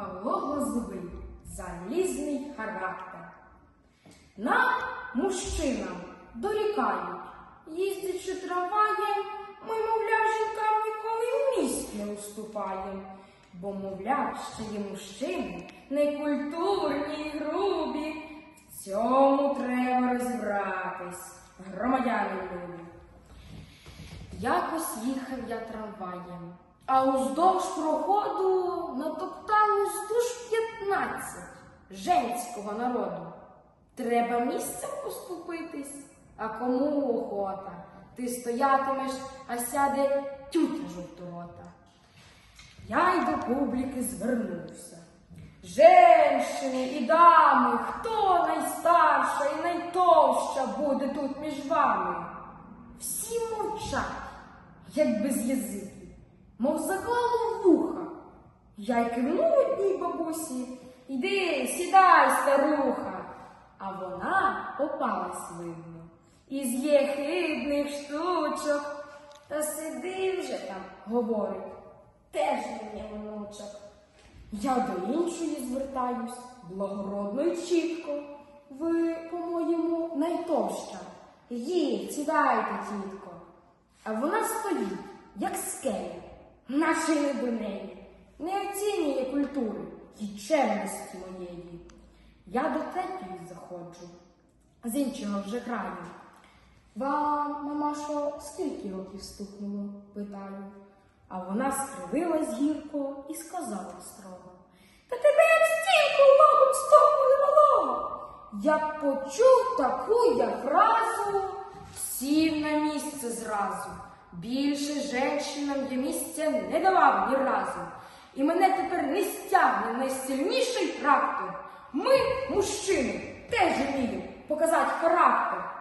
Павло Глазовий залізний характер. Нам, мужчинам, дорікають, їздячи трамваєм, ми, мовляв, жінкам ніколи місць не уступаєм. Бо, мовляв, що є мужчини некультурні й грубі. В цьому треба розібратись, громадяни любі. Якось їхав я трамваєм, а уздовж проходу натопталось душ 15 женського народу. Треба місцем поступитись, а кому охота? Ти стоятимеш, а сяде тютя жовторота. Я й до публіки звернувся. Женщини і дами, хто найстарша і найтовща буде тут між вами? Всі мовчать, як без язики, мов заклало вуха. Я й кивнув одній бабусі, йди, сідай, старуха. А вона попалась видно. Із єхидних штучок. Та сиди вже там, говорить, теж мені внучок. Я до іншої звертаюсь, благородно й чітко. Ви, по-моєму, найтовща. Їдь, сідайте, тітко. А вона стоїть, як скеля, не неї, не оцінює культури і чемності моєї. Я до третьої заходжу, з іншого вже краю. Вам, мамашо, скільки років стукнуло? питаю. А вона скривилась гірко і сказала строго. Та тебе як стільки лобом стукнули малого. Як почув таку я фразу, сів на місце зразу. Більше женщинам я місця не давав ні разу. І мене тепер не стягне найсильніший трактор. Ми, мужчини, теж вміємо показати характер.